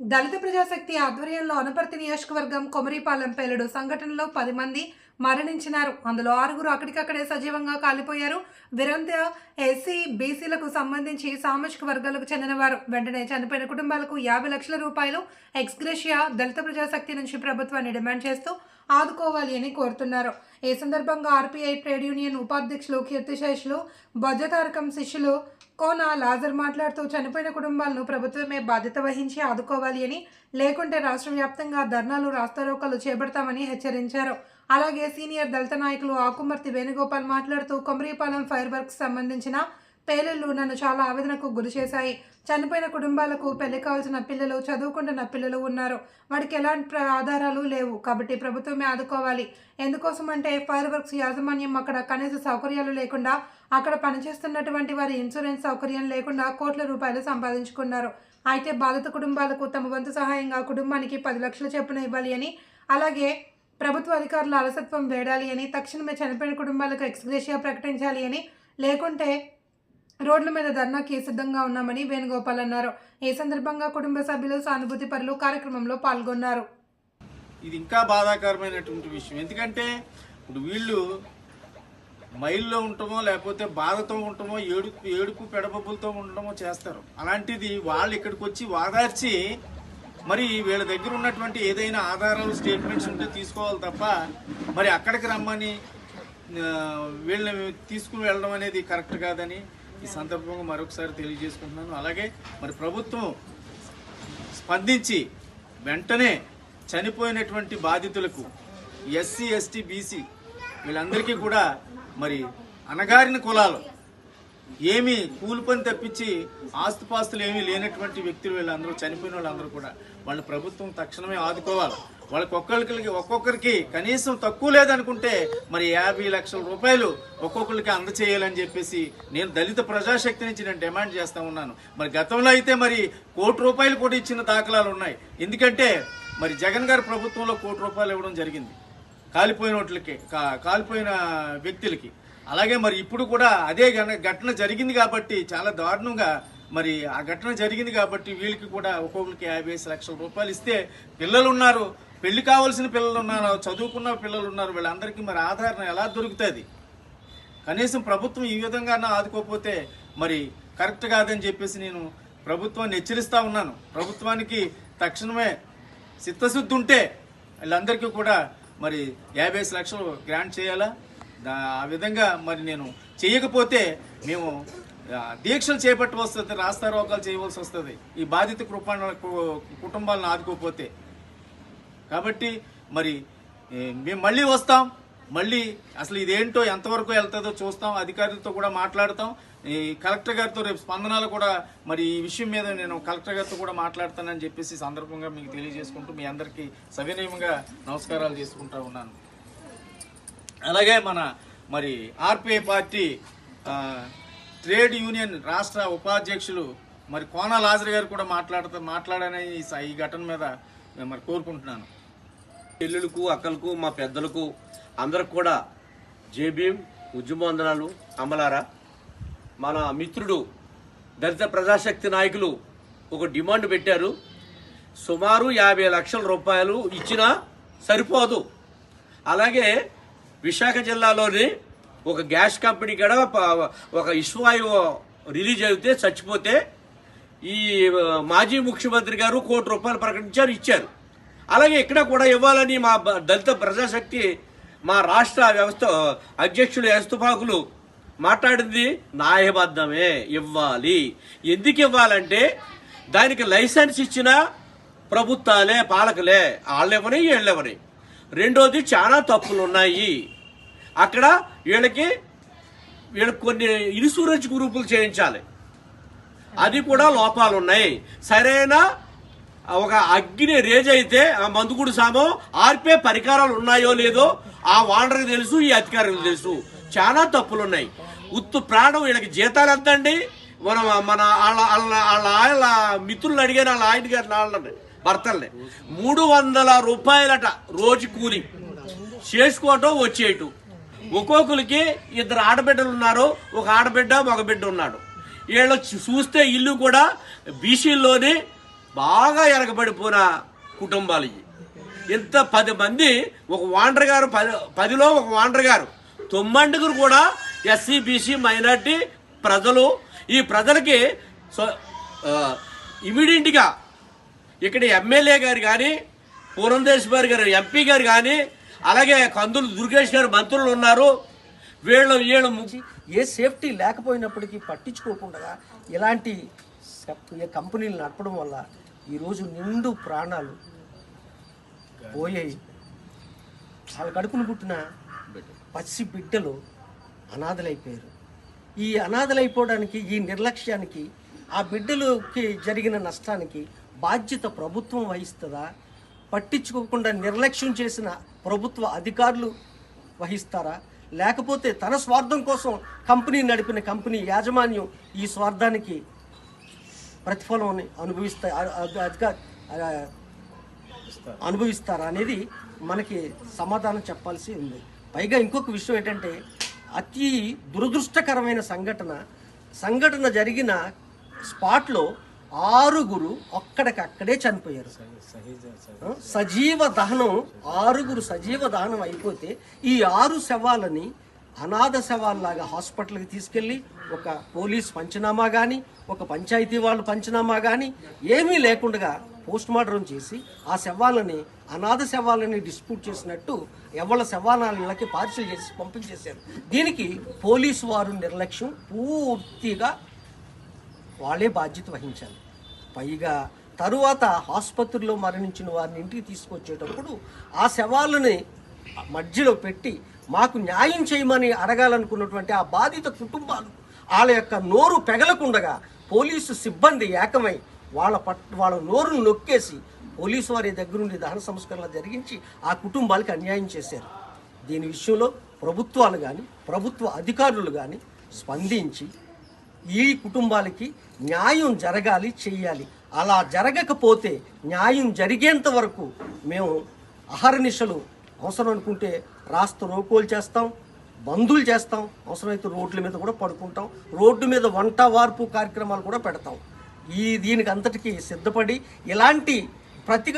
దళిత ప్రజాశక్తి ఆధ్వర్యంలో అనపర్తి నియోజకవర్గం కొమరిపాలెం పేలుడు సంఘటనలో పది మంది మరణించినారు. అందులో ఆరుగురు అక్కడికక్కడే సజీవంగా కాలిపోయారు. వీరంతా ఎస్సీ బీసీలకు సంబంధించి సామాజిక వర్గాలకు చెందినవారు. వెంటనే చనిపోయిన కుటుంబాలకు యాభై లక్షల రూపాయలు ఎక్స్గ్రేషియా దళిత ప్రజాశక్తి నుంచి ప్రభుత్వాన్ని డిమాండ్ చేస్తూ ఆదుకోవాలి అని కోరుతున్నారు. ఈ సందర్భంగా ఆర్పీఐ ట్రేడ్ యూనియన్ ఉపాధ్యక్షులు కీర్తిశేషులు భద్రతారకం శిష్యులు కోన లాజర్ మాట్లాడుతూ చనిపోయిన కుటుంబాలను ప్రభుత్వమే బాధ్యత వహించి ఆదుకోవాలి అని లేకుంటే రాష్ట్ర వ్యాప్తంగా ధర్నాలు రాస్తారోకలు చేపడతామని హెచ్చరించారు. అలాగే సీనియర్ దళిత నాయకులు ఆకుమర్తి వేణుగోపాల్ మాట్లాడుతూ కొమరీపాలెం ఫైర్ వర్క్స్ సంబంధించిన పేలుళ్ళు నన్ను చాలా ఆవేదనకు గురి చేశాయి. చనిపోయిన కుటుంబాలకు పెళ్ళి కావాల్సిన పిల్లలు చదువుకుంటున్న పిల్లలు ఉన్నారు. వాడికి ఎలాంటి ప్ర- ఆధారాలు లేవు. కాబట్టి ప్రభుత్వమే ఆదుకోవాలి. ఎందుకోసం అంటే ఫైర్ వర్క్స్ యాజమాన్యం అక్కడ కనీస సౌకర్యాలు లేకుండా అక్కడ పనిచేస్తున్నటువంటి వారి ఇన్సూరెన్స్ సౌకర్యం లేకుండా కోట్ల రూపాయలు సంపాదించుకున్నారు. అయితే బాధిత కుటుంబాలకు తమ వంతు సహాయంగా కుటుంబానికి పది లక్షల చొప్పున ఇవ్వాలి అని అలాగే ప్రభుత్వ అధికారుల అలసత్వం వేడాలి అని తక్షణమే చనిపోయిన కుటుంబాలకు ఎక్స్గ్రేషియా ప్రకటించాలి అని లేకుంటే రోడ్ల మీద ధర్నాకి సిద్ధంగా ఉన్నామని వేణుగోపాల్ అన్నారు. ఈ సందర్భంగా కుటుంబ సభ్యులు సానుభూతి పరులు కార్యక్రమంలో పాల్గొన్నారు. ఇది ఇంకా బాధాకరమైనటువంటి విషయం. ఎందుకంటే ఇప్పుడు వీళ్ళు మైల్లో ఉండటమో లేకపోతే బాధతో ఉండటమో ఏడుపు ఏడుపు పెడబొబ్బులతో ఉండటమో చేస్తారు. అలాంటిది వాళ్ళు ఇక్కడికి వచ్చి వాదార్చి మరి వీళ్ళ దగ్గర ఉన్నటువంటి ఏదైనా ఆధారాలు స్టేట్మెంట్స్ ఉంటే తీసుకోవాలి తప్ప మరి అక్కడికి రమ్మని వీళ్ళని తీసుకుని వెళ్ళడం అనేది కరెక్ట్ కాదని ఈ సందర్భంగా మరొకసారి తెలియజేసుకుంటున్నాను. అలాగే మరి ప్రభుత్వం స్పందించి వెంటనే చనిపోయినటువంటి బాధితులకు ఎస్సీ ఎస్టీ బీసీ వీళ్ళందరికీ కూడా మరి అనగారిన కులాలు ఏమీ కూలి పని తప్పించి ఆస్తుపాస్తులు ఏమీ లేనటువంటి వ్యక్తులు వీళ్ళందరూ చనిపోయిన వాళ్ళందరూ కూడా వాళ్ళ ప్రభుత్వం తక్షణమే ఆదుకోవాలి. వాళ్ళకి ఒక్కొక్కరికి ఒక్కొక్కరికి కనీసం తక్కువ లేదనుకుంటే మరి యాభై లక్షల రూపాయలు ఒక్కొక్కరికి అందచేయాలని చెప్పేసి నేను దళిత ప్రజాశక్తి నుంచి నేను డిమాండ్ చేస్తూ ఉన్నాను. మరి గతంలో అయితే మరి కోటి రూపాయలు కూడా ఇచ్చిన దాఖలాలు ఉన్నాయి. ఎందుకంటే మరి జగన్ గారి ప్రభుత్వంలో కోటి రూపాయలు ఇవ్వడం జరిగింది. కాలిపోయిన వాటికి కా- కాలిపోయిన వ్యక్తులకి. అలాగే మరి ఇప్పుడు కూడా అదే ఘటన జరిగింది కాబట్టి చాలా దారుణంగా మరి ఆ ఘటన జరిగింది కాబట్టి వీళ్ళకి కూడా ఒక్కొక్కరికి యాభై ఐదు లక్షల రూపాయలు ఇస్తే పిల్లలు ఉన్నారు. పెళ్ళి కావాల్సిన పిల్లలు ఉన్నారు చదువుకున్న పిల్లలు ఉన్నారు వీళ్ళందరికీ మరి ఆధారం ఎలా దొరుకుతుంది? కనీసం ప్రభుత్వం ఈ విధంగా ఆదుకోకపోతే మరి కరెక్ట్ కాదని చెప్పేసి నేను ప్రభుత్వాన్ని హెచ్చరిస్తూ ఉన్నాను. ప్రభుత్వానికి తక్షణమే చిత్తశుద్ధి ఉంటే వీళ్ళందరికీ కూడా మరి యాభై ఐదు లక్షలు గ్రాంట్ చేయాలా? దా- ఆ విధంగా మరి నేను చేయకపోతే మేము దీక్షలు చేపట్టి వస్తుంది రాస్తారోకాలు చేయవలసి వస్తుంది. ఈ బాధిత కృప కుటుంబాలను ఆదుకోకపోతే. కాబట్టి మరి మేము మళ్ళీ వస్తాం. మళ్ళీ అసలు ఇదేంటో ఎంతవరకు వెళ్తుందో చూస్తాం. అధికారులతో కూడా మాట్లాడతాం. ఈ కలెక్టర్ గారితో రేపు స్పందనలు కూడా మరి ఈ విషయం మీద నేను కలెక్టర్ గారితో కూడా మాట్లాడతానని చెప్పేసి సందర్భంగా మీకు తెలియజేసుకుంటూ మీ అందరికీ సవినయంగా నమస్కారాలు చేసుకుంటా ఉన్నాను. అలాగే మన మరి ఆర్పిఐ పార్టీ ట్రేడ్ యూనియన్ రాష్ట్ర ఉపాధ్యక్షులు మరి కోన లాజర్ గారు కూడా మాట్లాడుతూ మాట్లాడాలని ఈ ఘటన మీద మరి కోరుకుంటున్నాను. చెల్లెలకు అక్కలకు మా పెద్దలకు అందరికి కూడా జేబీఎం ఉద్యమవందనాలు అమలారా మన మిత్రుడు దళిత ప్రజాశక్తి నాయకులు ఒక డిమాండ్ పెట్టారు. సుమారు యాభై లక్షల రూపాయలు ఇచ్చినా సరిపోదు. అలాగే విశాఖ జిల్లాలోని ఒక గ్యాస్ కంపెనీ కూడా ఒక ఇష్వాయువు రిలీజ్ అయితే చచ్చిపోతే ఈ మాజీ ముఖ్యమంత్రి గారు కోటి రూపాయలు ప్రకటించారు ఇచ్చారు. అలాగే ఇక్కడ కూడా ఇవ్వాలని మా దళిత ప్రజాశక్తి మా రాష్ట్ర వ్యవస్థ అధ్యక్షులు ఎస్తుపాకులు మాట్లాడింది న్యాయబద్ధమే ఇవ్వాలి. ఎందుకు ఇవ్వాలంటే దానికి లైసెన్స్ ఇచ్చిన ప్రభుత్వాలే పాలకులే వాళ్ళెవని వీళ్ళెవని రెండోది చాలా తప్పులు ఉన్నాయి అక్కడ వీళ్ళకి వీళ్ళకి కొన్ని ఇన్సూరెన్స్ గ్రూపులు చేయించాలి. అది కూడా లోపాలు ఉన్నాయి సరైన ఒక అగ్ని రేజ్ అయితే ఆ మందుగుడు సామో ఆర్పే పరికరాలు ఉన్నాయో లేదో ఆ వానర్కి తెలుసు ఈ అధికారులకు తెలుసు. చాలా తప్పులున్నాయి. ఉత్తు ప్రాణం వీళ్ళకి జీతాలు ఎంత అండి మనం మన వాళ్ళ వాళ్ళ వాళ్ళ వాళ్ళ మిత్రులు అడిగాను వాళ్ళ ఆయన గారు వాళ్ళని భర్తల్ని. మూడు వందల రూపాయలట రోజు కూలి. చేసుకోవటం వచ్చేయటం. ఒక్కొక్కరికి ఇద్దరు ఆడబిడ్డలు ఉన్నారు ఒక ఆడబిడ్డ మగ బిడ్డ ఉన్నాడు. వీళ్ళు చూస్తే ఇల్లు కూడా బీసీల్లోని బాగా ఎరగబడిపోయిన కుటుంబాలు ఇవి. ఇంత పది మంది ఒక వాండర్ గారు పది పదిలో ఒక వాండర్ గారు. తొమ్మండుగురు కూడా ఎస్సీ బీసీ మైనార్టీ ప్రజలు. ఈ ప్రజలకి సో ఇమీడియట్గా ఇక్కడ ఎమ్మెల్యే గారు కానీ పూరంధేశ్వరి గారు ఎంపీ గారు కానీ అలాగే కందులు దుర్గేష్ గారు మంత్రులు ఉన్నారు. వీళ్ళు వీళ్ళు ము- ఏ సేఫ్టీ లేకపోయినప్పటికీ పట్టించుకోకుండా ఇలాంటి కంపెనీలు నడపడం వల్ల ఈరోజు నిండు ప్రాణాలు పోయాయి. వాళ్ళ కడుపును పుట్టిన పసి బిడ్డలు అనాథలైపోయారు. ఈ అనాథలైపోవడానికి ఈ నిర్లక్ష్యానికి ఆ బిడ్డలకి జరిగిన నష్టానికి బాధ్యత ప్రభుత్వం వహిస్తుందా? పట్టించుకోకుండా నిర్లక్ష్యం చేసిన ప్రభుత్వ అధికారులు వహిస్తారా? లేకపోతే తన స్వార్థం కోసం కంపెనీ నడిపిన కంపెనీ యాజమాన్యం ఈ స్వార్థానికి ప్రతిఫలం అనుభవిస్తా అ- అధిక- అనుభవిస్తారా అనేది మనకి సమాధానం చెప్పాల్సి ఉంది. పైగా ఇంకొక విషయం ఏంటంటే అతి దురదృష్టకరమైన సంఘటన సంఘటన జరిగిన స్పాట్లో ఆరుగురు అక్కడికక్కడే చనిపోయారు. సజీవ దహనం ఆరుగురు సజీవ దహనం అయిపోతే ఈ ఆరు శవాలని అనాథ శవాల్లాగా హాస్పిటల్కి తీసుకెళ్ళి ఒక పోలీస్ పంచనామా కానీ ఒక పంచాయతీ వాళ్ళు పంచనామా కానీ ఏమీ లేకుండా పోస్ట్ మార్టం చేసి ఆ శవాలని అనాథ శవాలని డిస్ప్యూట్ చేసినట్టు ఎవళ్ళ శవాలకి పార్సిల్ చేసి పంపించేశారు. దీనికి పోలీసు వారు నిర్లక్ష్యం పూర్తిగా వాళ్ళే బాధ్యత వహించాలి. పైగా తరువాత ఆసుపత్రిలో మరణించిన వారిని ఇంటికి తీసుకొచ్చేటప్పుడు ఆ శవాలని మధ్యలో పెట్టి మాకు న్యాయం చేయమని అడగాలనుకున్నటువంటి ఆ బాధిత కుటుంబాలు వాళ్ళ యొక్క నోరు పెగలకుండగా పోలీసు సిబ్బంది ఏకమై వాళ్ళ పట్ వాళ్ళ నోరును నొక్కేసి పోలీసు వారి దగ్గరుండి దహన సంస్కరణ జరిగించి ఆ కుటుంబాలకు అన్యాయం చేశారు. దీని విషయంలో ప్రభుత్వాలు కానీ ప్రభుత్వ అధికారులు కానీ స్పందించి ఈ కుటుంబాలకి న్యాయం జరగాలి చేయాలి. అలా జరగకపోతే న్యాయం జరిగేంత వరకు మేము అహర్నిశలు అవసరం అనుకుంటే రాస్త రోకోలు చేస్తాం బంధువులు చేస్తాం అవసరమైతే రోడ్ల మీద కూడా పడుకుంటాం రోడ్డు మీద వంట వార్పు కార్యక్రమాలు కూడా పెడతాం. ఈ దీనికి అంతటికి సిద్ధపడి ఇలాంటి ప్రతి